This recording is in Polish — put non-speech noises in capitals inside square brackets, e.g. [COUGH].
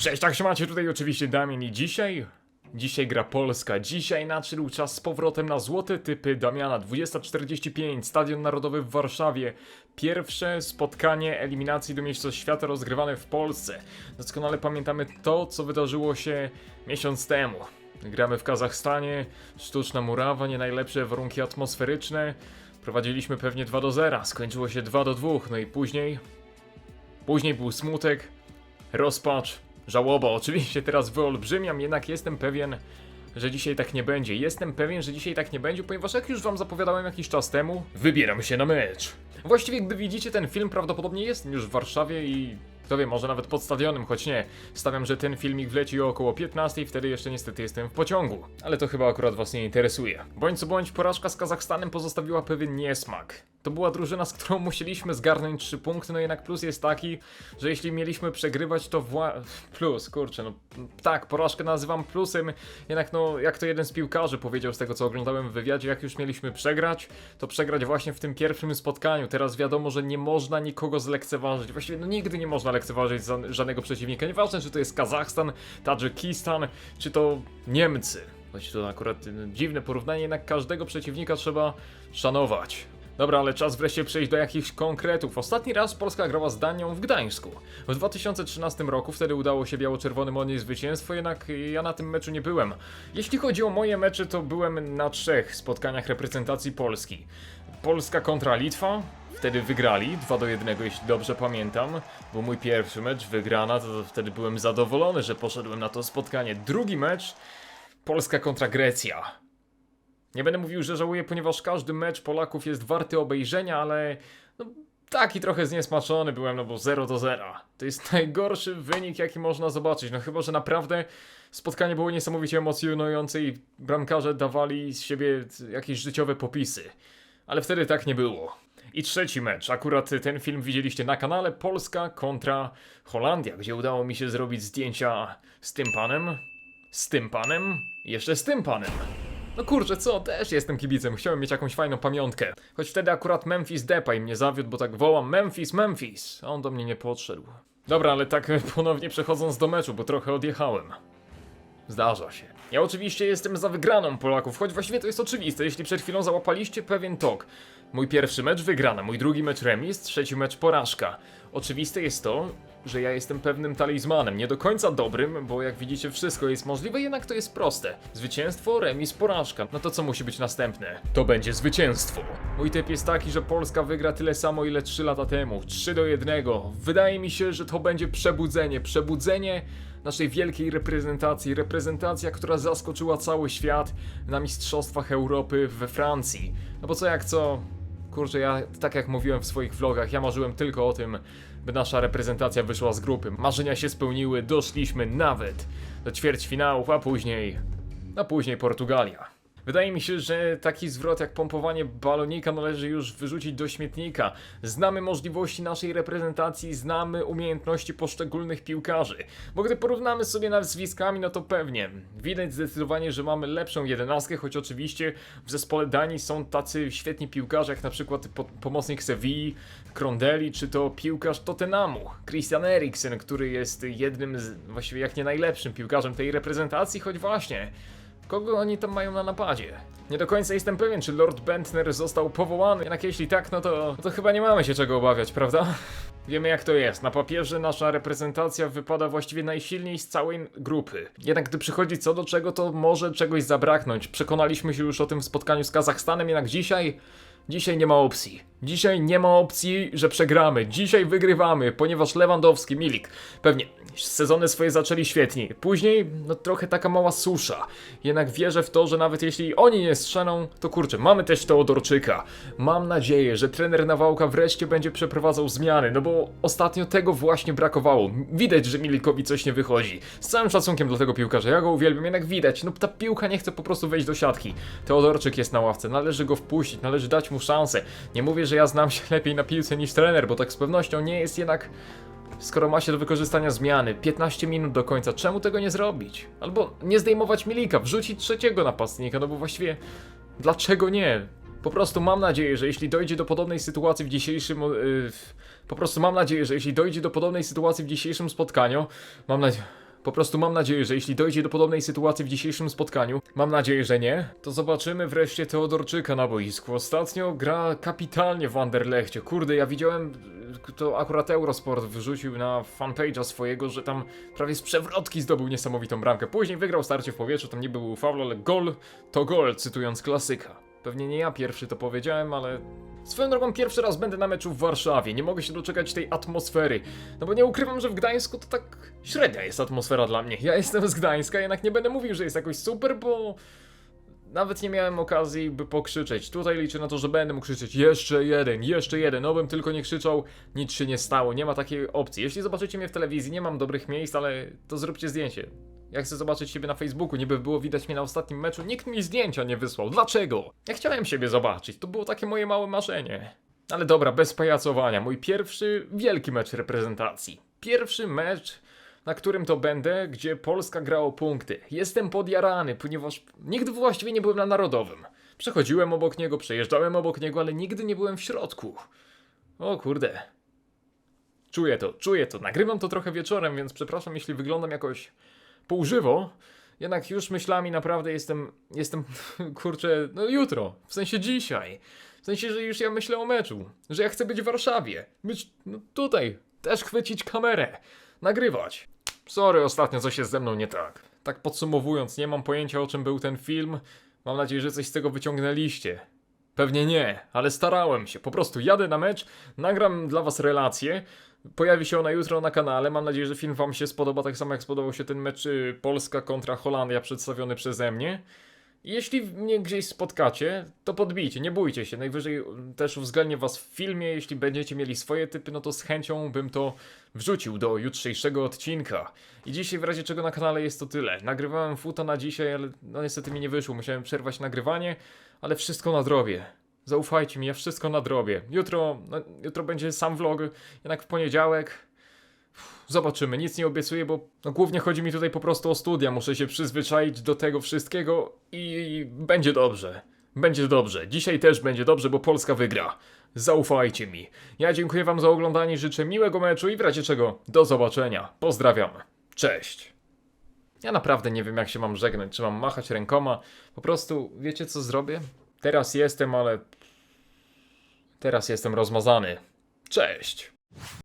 Cześć, tak się macie tutaj oczywiście Damian i dzisiaj... Dzisiaj gra Polska. Dzisiaj nadszedł czas z powrotem na złote typy Damiana. 20.45, Stadion Narodowy w Warszawie. Pierwsze spotkanie eliminacji do Mistrzostw Świata rozgrywane w Polsce. Doskonale pamiętamy to, co wydarzyło się miesiąc temu. Gramy w Kazachstanie, sztuczna murawa, nie najlepsze warunki atmosferyczne. Prowadziliśmy pewnie 2 do 0, skończyło się 2 do 2, no i później... Później był smutek, rozpacz, żałoba. Oczywiście teraz wyolbrzymiam, jednak jestem pewien, że dzisiaj tak nie będzie. Jestem pewien, że dzisiaj tak nie będzie, ponieważ jak już wam zapowiadałem jakiś czas temu, wybieram się na mecz. Właściwie gdy widzicie ten film, prawdopodobnie jestem już w Warszawie i kto wie, może nawet pod stadionem, choć nie. Stawiam, że ten filmik wleci o około 15, wtedy jeszcze niestety jestem w pociągu. Ale to chyba akurat was nie interesuje. Bądź co bądź, porażka z Kazachstanem pozostawiła pewien niesmak. To była drużyna, z którą musieliśmy zgarnąć 3 punkty, no jednak plus jest taki, że jeśli mieliśmy przegrywać, to wła... Plus, kurczę, no tak, porażkę nazywam plusem, jednak no, jak to jeden z piłkarzy powiedział z tego, co oglądałem w wywiadzie, jak już mieliśmy przegrać, to przegrać właśnie w tym pierwszym spotkaniu. Teraz wiadomo, że nie można nikogo zlekceważyć. Właściwie no nigdy nie można lekceważyć za- żadnego przeciwnika. Nieważne, czy to jest Kazachstan, Tadżykistan, czy to Niemcy. Choć to akurat y, dziwne porównanie, jednak każdego przeciwnika trzeba szanować. Dobra, ale czas wreszcie przejść do jakichś konkretów. Ostatni raz Polska grała z Danią w Gdańsku. W 2013 roku wtedy udało się biało-czerwonym odnieść zwycięstwo, jednak ja na tym meczu nie byłem. Jeśli chodzi o moje mecze, to byłem na trzech spotkaniach reprezentacji Polski. Polska kontra Litwa, wtedy wygrali 2 do 1, jeśli dobrze pamiętam. Był mój pierwszy mecz, wygrana, to wtedy byłem zadowolony, że poszedłem na to spotkanie. Drugi mecz, Polska kontra Grecja. Nie będę mówił, że żałuję, ponieważ każdy mecz Polaków jest warty obejrzenia, ale no, taki trochę zniesmaczony byłem, no bo 0 do 0. To jest [LAUGHS] najgorszy wynik, jaki można zobaczyć. No chyba, że naprawdę spotkanie było niesamowicie emocjonujące i bramkarze dawali z siebie jakieś życiowe popisy. Ale wtedy tak nie było. I trzeci mecz, akurat ten film widzieliście na kanale Polska kontra Holandia, gdzie udało mi się zrobić zdjęcia z tym panem, z tym panem, jeszcze z tym panem. No kurczę, co, też jestem kibicem, chciałem mieć jakąś fajną pamiątkę. Choć wtedy akurat Memphis Depay mnie zawiódł, bo tak wołam Memphis, Memphis, a on do mnie nie podszedł. Dobra, ale tak [LAUGHS] ponownie przechodząc do meczu, bo trochę odjechałem. Zdarza się. Ja oczywiście jestem za wygraną Polaków, choć właściwie to jest oczywiste, jeśli przed chwilą załapaliście pewien tok. Mój pierwszy mecz wygrana, mój drugi mecz remis, trzeci mecz porażka. Oczywiste jest to, że ja jestem pewnym talizmanem, nie do końca dobrym, bo jak widzicie wszystko jest możliwe, jednak to jest proste. Zwycięstwo, remis, porażka. No to co musi być następne? To będzie zwycięstwo. Mój typ jest taki, że Polska wygra tyle samo ile 3 lata temu, 3 do 1. Wydaje mi się, że to będzie przebudzenie, przebudzenie naszej wielkiej reprezentacji, reprezentacja, która zaskoczyła cały świat na Mistrzostwach Europy we Francji. No bo co jak co, kurczę, ja tak jak mówiłem w swoich vlogach, ja marzyłem tylko o tym, by nasza reprezentacja wyszła z grupy. Marzenia się spełniły, doszliśmy nawet do ćwierćfinałów, a później, a później Portugalia. Wydaje mi się, że taki zwrot jak pompowanie balonika należy już wyrzucić do śmietnika. Znamy możliwości naszej reprezentacji, znamy umiejętności poszczególnych piłkarzy. Bo gdy porównamy sobie nazwiskami, no to pewnie widać zdecydowanie, że mamy lepszą jedenastkę, choć oczywiście w zespole Danii są tacy świetni piłkarze, jak na przykład po pomocnik Sewilli, Krondeli, czy to piłkarz Tottenhamu, Christian Eriksen, który jest jednym z, właściwie jak nie najlepszym piłkarzem tej reprezentacji, choć właśnie Kogo oni tam mają na napadzie? Nie do końca jestem pewien, czy Lord Bentner został powołany, jednak jeśli tak, no to, no to chyba nie mamy się czego obawiać, prawda? Wiemy jak to jest. Na papierze nasza reprezentacja wypada właściwie najsilniej z całej grupy. Jednak gdy przychodzi co do czego, to może czegoś zabraknąć. Przekonaliśmy się już o tym w spotkaniu z Kazachstanem, jednak dzisiaj... Dzisiaj nie ma opcji. Dzisiaj nie ma opcji, że przegramy. Dzisiaj wygrywamy, ponieważ Lewandowski, Milik, pewnie sezony swoje zaczęli świetnie. Później, no trochę taka mała susza. Jednak wierzę w to, że nawet jeśli oni nie strzelą, to kurczę, mamy też Teodorczyka. Mam nadzieję, że trener Nawałka wreszcie będzie przeprowadzał zmiany, no bo ostatnio tego właśnie brakowało. Widać, że Milikowi coś nie wychodzi. Z całym szacunkiem dla tego piłkarza, ja go uwielbiam, jednak widać, no ta piłka nie chce po prostu wejść do siatki. Teodorczyk jest na ławce, należy go wpuścić, należy dać mu szansę. Nie mówię, że ja znam się [LAUGHS] lepiej na piłce niż trener, bo tak z pewnością nie jest jednak Skoro ma się do wykorzystania zmiany, 15 minut do końca, czemu tego nie zrobić? Albo nie zdejmować Milika, wrzucić trzeciego napastnika, no bo właściwie dlaczego nie? Po prostu mam nadzieję, że jeśli dojdzie do podobnej sytuacji w dzisiejszym. Yy, po prostu mam nadzieję, że jeśli dojdzie do podobnej sytuacji w dzisiejszym spotkaniu, mam nadzieję. Po prostu mam nadzieję, że jeśli dojdzie do podobnej sytuacji w dzisiejszym spotkaniu, mam nadzieję, że nie, to zobaczymy wreszcie Teodorczyka na boisku. Ostatnio gra kapitalnie w Anderlechcie. Kurde, ja widziałem, to akurat Eurosport wrzucił na fanpage'a swojego, że tam prawie z przewrotki zdobył niesamowitą bramkę. Później wygrał starcie w powietrzu, tam nie był faul, ale gol to gol, cytując klasyka. Pewnie nie ja pierwszy to powiedziałem, ale Swoją drogą pierwszy raz będę na meczu w Warszawie, nie mogę się doczekać tej atmosfery. No bo nie ukrywam, że w Gdańsku to tak średnia jest atmosfera dla mnie. Ja jestem z Gdańska, jednak nie będę mówił, że jest jakoś super, bo nawet nie miałem okazji, by pokrzyczeć. Tutaj liczę na to, że będę mógł krzyczeć jeszcze jeden, jeszcze jeden. Obym tylko nie krzyczał, nic się nie stało, nie ma takiej opcji. Jeśli zobaczycie mnie w telewizji, nie mam dobrych miejsc, ale to zróbcie zdjęcie. Ja chcę zobaczyć siebie na Facebooku, niby było widać mnie na ostatnim meczu, nikt mi zdjęcia nie wysłał. Dlaczego? Ja chciałem siebie zobaczyć, to było takie moje małe marzenie. Ale dobra, bez pajacowania. Mój pierwszy wielki mecz reprezentacji. Pierwszy mecz, na którym to będę, gdzie Polska gra o punkty. Jestem podjarany, ponieważ nigdy właściwie nie byłem na narodowym. Przechodziłem obok niego, przejeżdżałem obok niego, ale nigdy nie byłem w środku. O kurde. Czuję to, czuję to. Nagrywam to trochę wieczorem, więc przepraszam, jeśli wyglądam jakoś półżywo. Jednak już myślami naprawdę jestem, jestem, [LAUGHS] kurczę, no jutro, w sensie dzisiaj. W sensie, że już ja myślę o meczu, że ja chcę być w Warszawie, być no, tutaj, też chwycić kamerę, nagrywać. Sorry, ostatnio coś jest ze mną nie tak. Tak podsumowując, nie mam pojęcia o czym był ten film. Mam nadzieję, że coś z tego wyciągnęliście. Pewnie nie, ale starałem się. Po prostu jadę na mecz, nagram dla was relację. Pojawi się ona jutro na kanale. Mam nadzieję, że film wam się spodoba, tak samo jak spodobał się ten mecz y, Polska kontra Holandia przedstawiony przeze mnie. Jeśli mnie gdzieś spotkacie, to podbijcie, nie bójcie się. Najwyżej y, też uwzględnię was w filmie. Jeśli będziecie mieli swoje typy, no to z chęcią bym to wrzucił do jutrzejszego odcinka. I dzisiaj w razie czego na kanale jest to tyle. Nagrywałem futa na dzisiaj, ale no niestety mi nie wyszło. Musiałem przerwać nagrywanie, ale wszystko nadrobię. Zaufajcie mi, ja wszystko nadrobię. Jutro, no, jutro będzie sam vlog, jednak w poniedziałek. Zobaczymy, nic nie obiecuję, bo no, głównie chodzi mi tutaj po prostu o studia. Muszę się przyzwyczaić do tego wszystkiego i będzie dobrze. Będzie dobrze. Dzisiaj też będzie dobrze, bo Polska wygra. Zaufajcie mi. Ja dziękuję Wam za oglądanie, życzę miłego meczu i w razie czego do zobaczenia. Pozdrawiam. Cześć. Ja naprawdę nie wiem, jak się mam żegnać. Czy mam machać rękoma? Po prostu, wiecie co zrobię? Teraz jestem, ale. Teraz jestem rozmazany. Cześć.